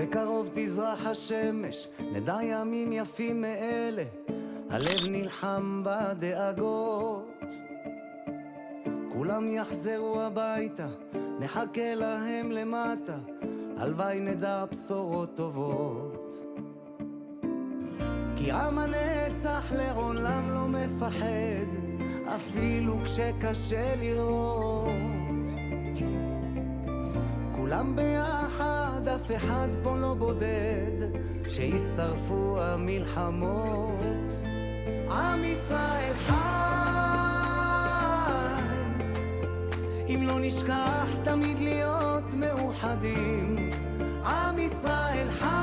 בקרוב תזרח השמש, נדע ימים יפים מאלה, הלב נלחם בדאגות. כולם יחזרו הביתה, נחכה להם למטה, הלוואי נדע בשורות טובות. כי עם הנצח לעולם לא מפחד, אפילו כשקשה לראות. כולם ביחד, אף אחד פה לא בודד, שישרפו המלחמות. עם ישראל חי, אם לא נשכח תמיד להיות מאוחדים. עם ישראל חי,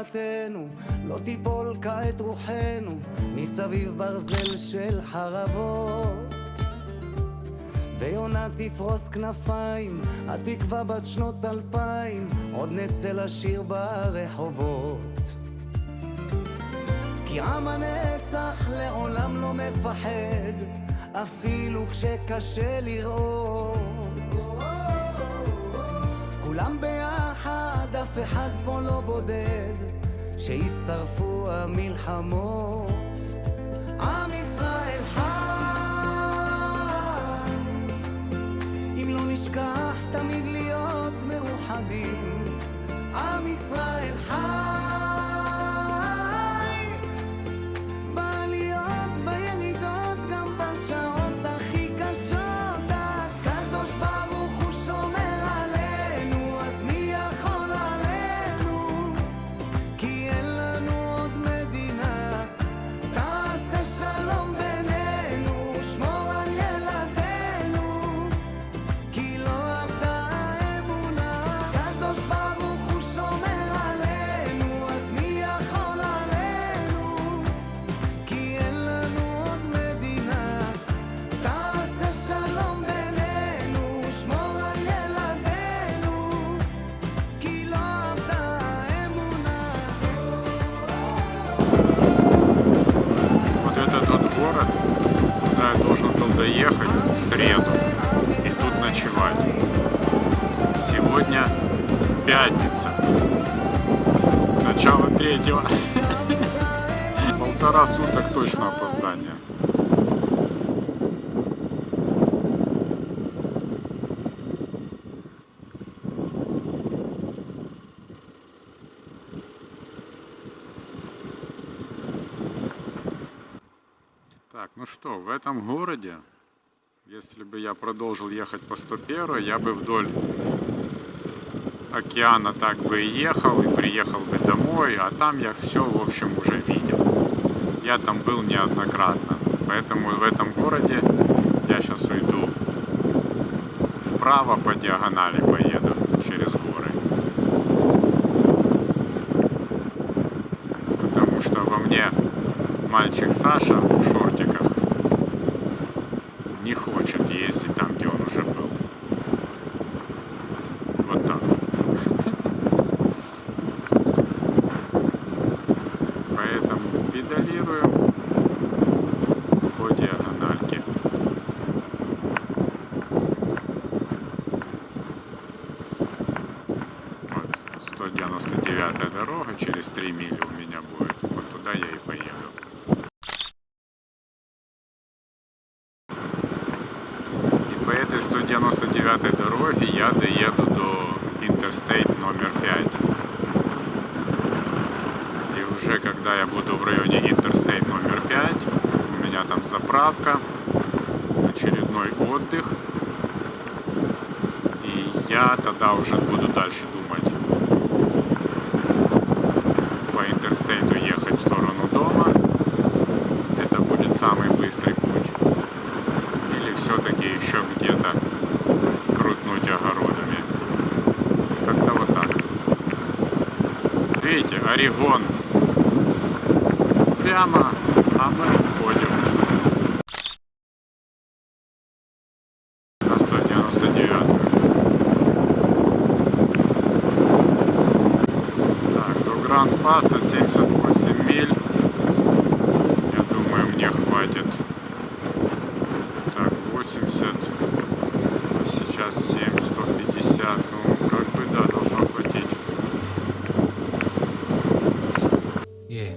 נחלתנו, לא תיפול כעת רוחנו, מסביב ברזל של חרבות. ויונה תפרוס כנפיים, התקווה בת שנות אלפיים, עוד נצא לשיר ברחובות. כי עם הנצח לעולם לא מפחד, אפילו כשקשה לראות. כולם ביחד, אף אחד פה לא בודד, שישרפו המלחמות. עם ישראל חי, אם לא נשכח תמיד להיות מאוחדים. Был доехать в среду и тут ночевать. Сегодня пятница. Начало третьего. Полтора суток точно опоздания. Так, ну что, в этом городе, если бы я продолжил ехать по 101, я бы вдоль океана так бы и ехал, и приехал бы домой, а там я все, в общем, уже видел. Я там был неоднократно, поэтому в этом городе я сейчас уйду вправо по диагонали поеду через горы. Потому что во мне мальчик Саша в шортиках не хочет ездить там, где он уже был. Вот так. Поэтому педалирую по диагональке. Вот 199 дорога, через 3 мили у меня будет. Вот туда я и поеду. И по этой 199 дороге я доеду до Интерстейт номер 5. И уже когда я буду в районе Интерстейт номер 5, у меня там заправка, очередной отдых. И я тогда уже буду дальше думать. По интерстейту ехать в сторону дома. Это будет самый быстрый путь. Или все-таки еще где-то крутнуть огородами. Как-то вот так. Видите, Орегон. Прямо, а мы уходим. На 199. Так, до Гранд Паса 78 Є.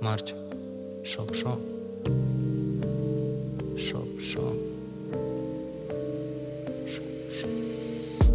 Мартю. Шоп, шо? Шоп, шо?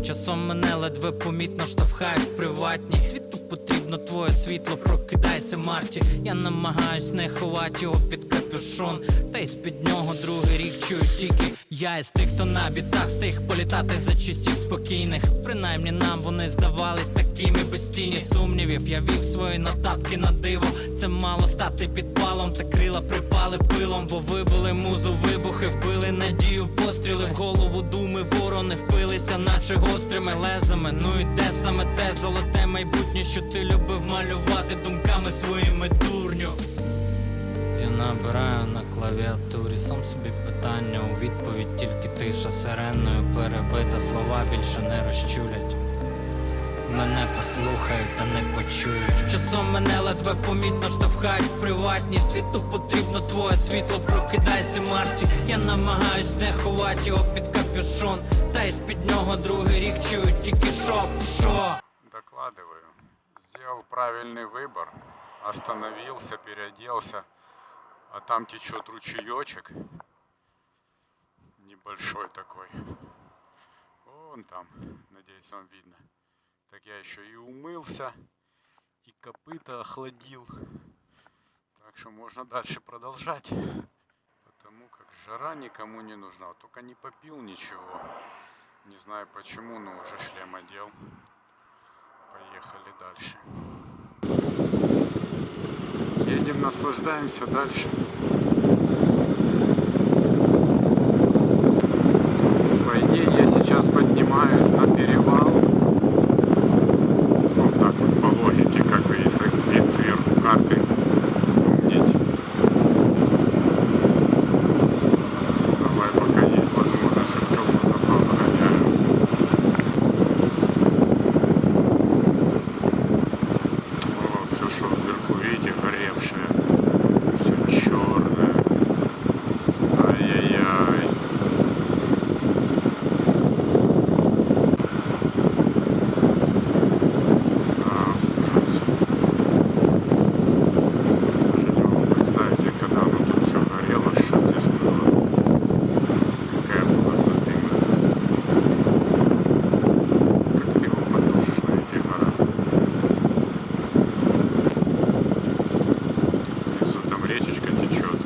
Часом мене ледве помітно штовхають в приватні. Світу потрібно твоє світло, прокидайся, Марті. Я намагаюсь не ховати його під капюшон. Та й з-під нього другий рік чую тільки. Я із тих, хто на бітах стиг політати за часів спокійних. Принаймні нам вони здавались такими без тіні сумнівів. Я вів свої нотатки на диво. Це мало стати підпалом, та крила припали пилом, бо вибили музу вибухи, вбили надію, постріли в голову, думи, ворони впилися, наче гострими лезами. Ну і де саме те золоте майбутнє, що ти любив малювати думками своїми дурню Я набираю на клавіатурі сам собі питання у відповідь тільки тиша сиреною перебита слова більше не розчулять. Мене послухають та не почують. Часом мене ледве помітно штовхають в приватні. Світу потрібно твоє світло, прокидайся, Марті. Я намагаюсь не ховати його під капюшон. Та й з-під нього другий рік чую тільки шоп, шо. Докладываю. Сделал правильный выбор. Остановился, переоделся. А там течет ручеечек. Небольшой такой. Вон там. Надеюсь, вам видно. Так я еще и умылся. И копыта охладил. Так что можно дальше продолжать. Потому как жара никому не нужна. Только не попил ничего. Не знаю почему, но уже шлем одел. Поехали дальше. Едем, наслаждаемся дальше. По идее, я сейчас поднимаюсь на перевал. Ну, так вот, по логике, как бы, если вид сверху карты помнить. Давай, пока есть возможность, от кого-то погоняю. О, все, что вверху, видите, горевшее. Все черное. Ай-яй-яй. А, ужас. Даже не могу представить себе, когда оно тут все горело, что здесь было. Какая была задымленность. Как ты его потушишь на этих горах? Внизу там речечка течет.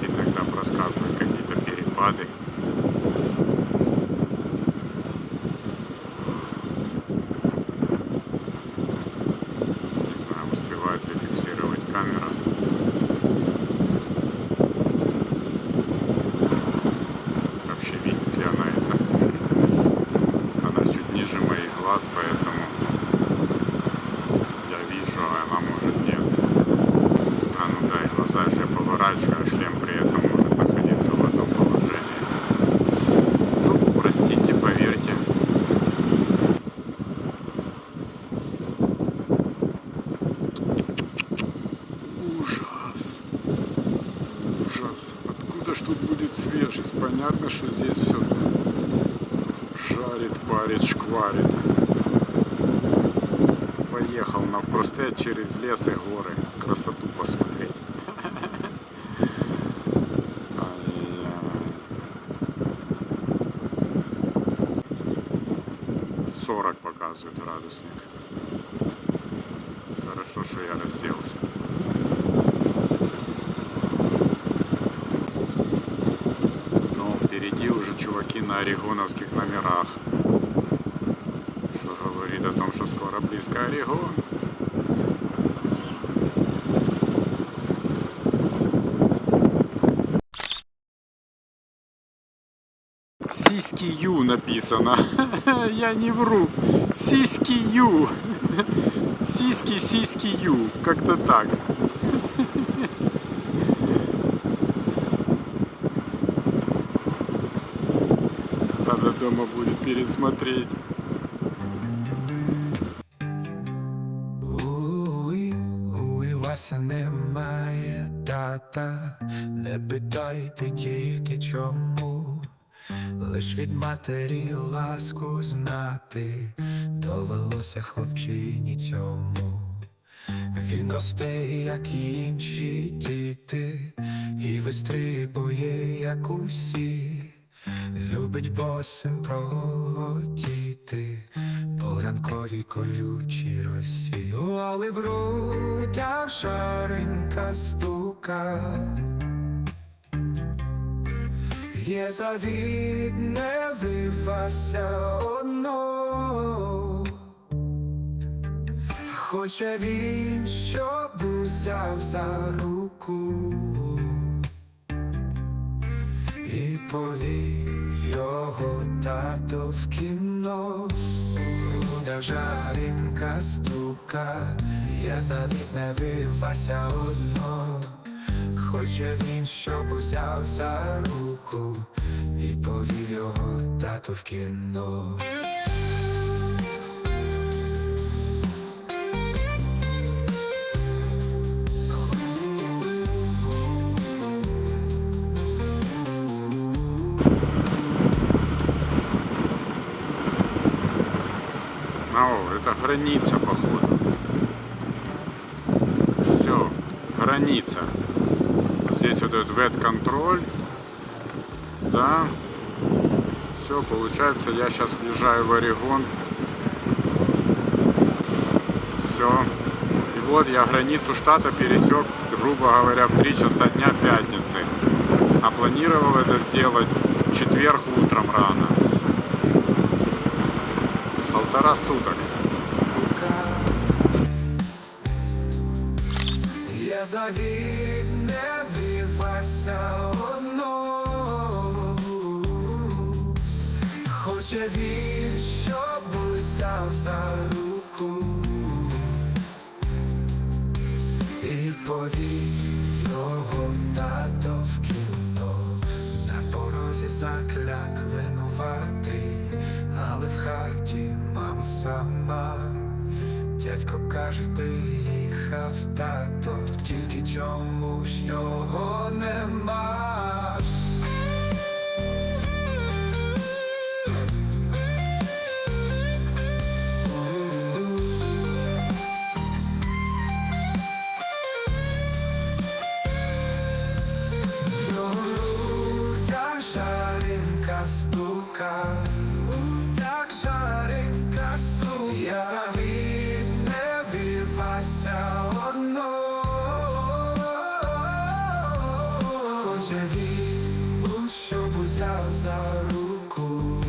Иногда проскакивают какие-то перепады. Не знаю, успевает ли фиксировать камера. Вообще видит ли она это? Она чуть ниже моих глаз, поэтому я вижу, а она может нет. А ну да, и поворачиваю, а шлем при этом может находиться в одном положении. Ну, простите, поверьте. Ужас. Ужас. Откуда ж тут будет свежесть? Понятно, что здесь все жарит, парит, шкварит. Поехал навпростець через лес и горы. Красоту посмотреть. 40 показывает градусник. Хорошо, что я разделся. Но впереди уже чуваки на орегоновских номерах. что говорит о том, что скоро близко Орегон. Сиськи Ю написано. Я не вру. Сиськи Ю. Сиськи, сиськи Ю. Как-то так. Надо дома будет пересмотреть. Немає тата, не питайте тільки чому, лиш від матері ласку знати, довелося хлопчині цьому. Він росте, як і інші діти, і вистрибує, як усі. Любить босим протіти по ранковій колючій росі, але в грудях шаренька стука. Є завід, не вивася одно. Хоче він, щоб узяв за руку і повів його тато в кіно, та жаринка стука, я завіт не вивася одно, хоче він, щоб узяв за руку і повів його тато в кіно. О, это граница, походу. Вет-контроль. Да. Все, получается, я сейчас въезжаю в Орегон. Все. И вот я границу штата пересек, грубо говоря, в 3 часа дня пятницы. А планировал это сделать в четверг утром рано. Полтора суток. Я не вивася одно, хоче він, щоб узяв за руку. І повів його тато в кіно, на порозі закляк винуватий, але в хаті мама сама. Дядько каже, ти їхав тато, тільки чому ж його нема. Узяв за руку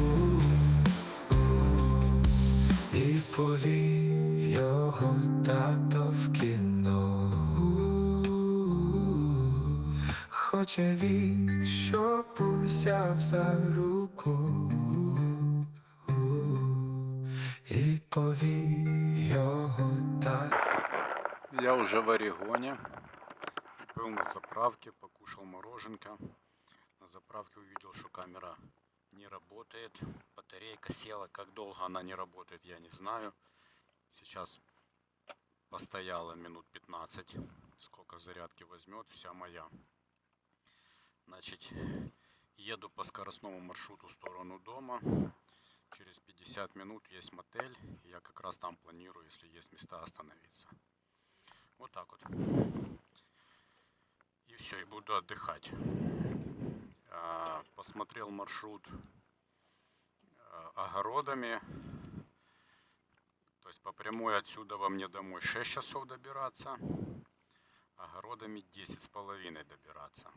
і повів його тато в кіно. Хоче він, щоб узяв за руку і повів його тато. Я уже в Орегоне. Был на заправке, покушал мороженка. Заправке увидел, что камера не работает. Батарейка села. Как долго она не работает, я не знаю. Сейчас постояла минут 15. Сколько зарядки возьмет, вся моя. Значит, еду по скоростному маршруту в сторону дома. Через 50 минут есть мотель. Я как раз там планирую, если есть места, остановиться. Вот так вот. И все, и буду отдыхать. А, Посмотрел маршрут а, огородами. То есть по прямой отсюда во мне домой 6 часов добираться. Огородами 10 с половиной добираться.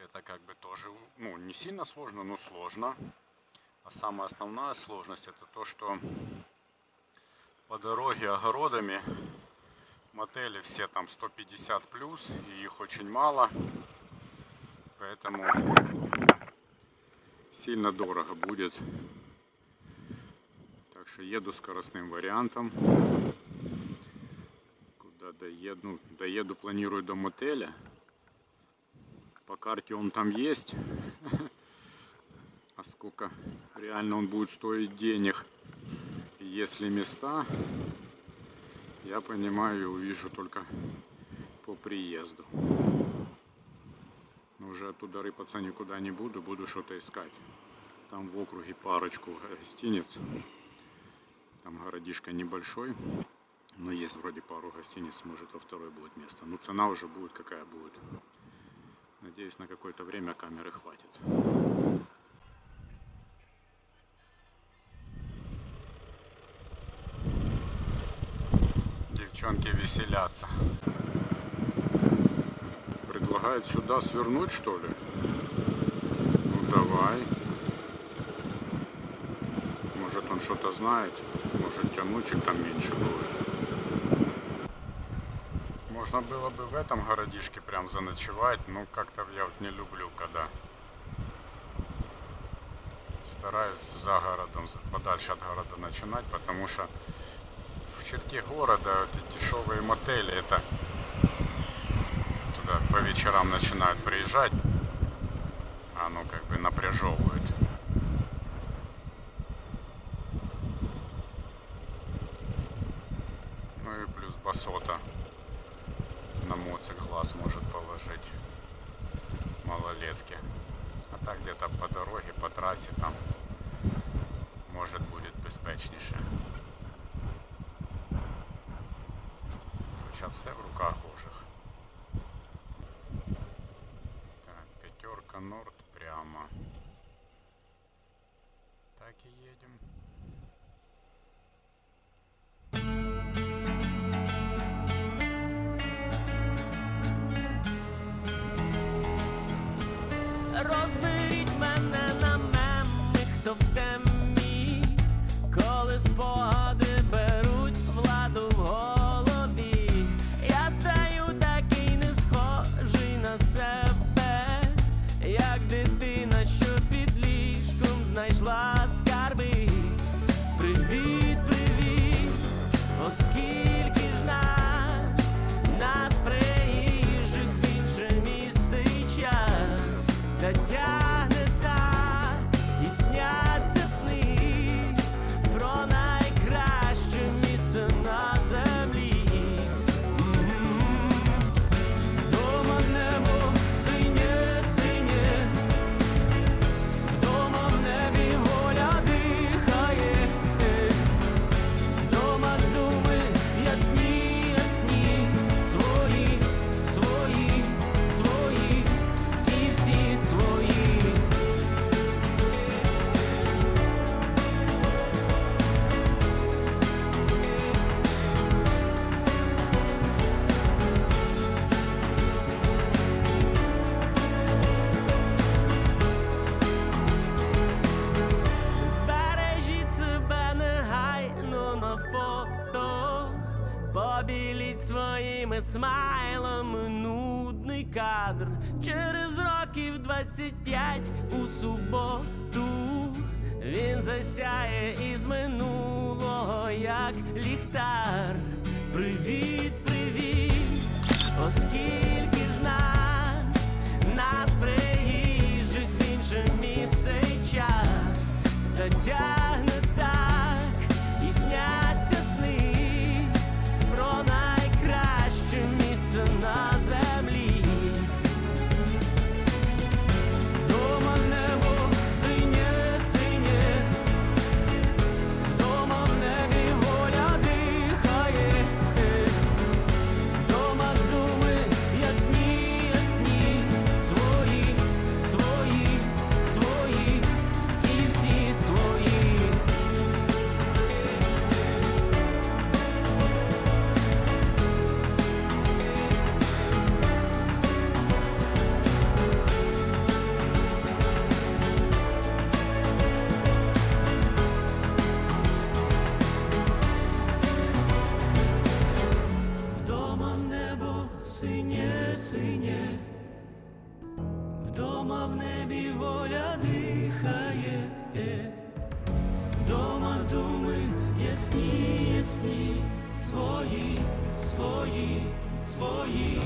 Это как бы тоже, ну, не сильно сложно, но сложно. А самая основная сложность это то, что по дороге огородами мотели все там 150 плюс, и их очень мало. Поэтому сильно дорого будет. Так что еду скоростным вариантом. Куда доеду? Ну, доеду, планирую до мотеля. По карте он там есть. А сколько реально он будет стоить денег? Если места, я понимаю и увижу только по приезду. Уже оттуда рыпаться никуда не буду, буду что-то искать. Там в округе парочку гостиниц. Там городишко небольшой, но есть вроде пару гостиниц, может во второй будет место. Но цена уже будет какая будет. Надеюсь, на какое-то время камеры хватит. Девчонки веселятся. Предлагают сюда свернуть, что ли? Ну давай. Может он что-то знает. Может тянучек там меньше будет. Можно было бы в этом городишке прям заночевать, но как-то я вот не люблю, когда стараюсь за городом, подальше от города начинать, потому что в черте города эти дешевые мотели, это туда по вечерам начинают приезжать, а ну как бы напряжевывает. Ну и плюс басота на моцик глаз может положить малолетки. А так где-то по дороге, по трассе там может будет безпечніше. Хоча все в руках Божих. Так, пятерка Норд прямо. Так и едем. Розберіть мене на меми, хто в темі, Через років 25 у суботу він засяє із минулого, як ліхтар. Привіт, привіт, оскільки ж нас, нас приїжджих в інше місце і час, та свої, свої.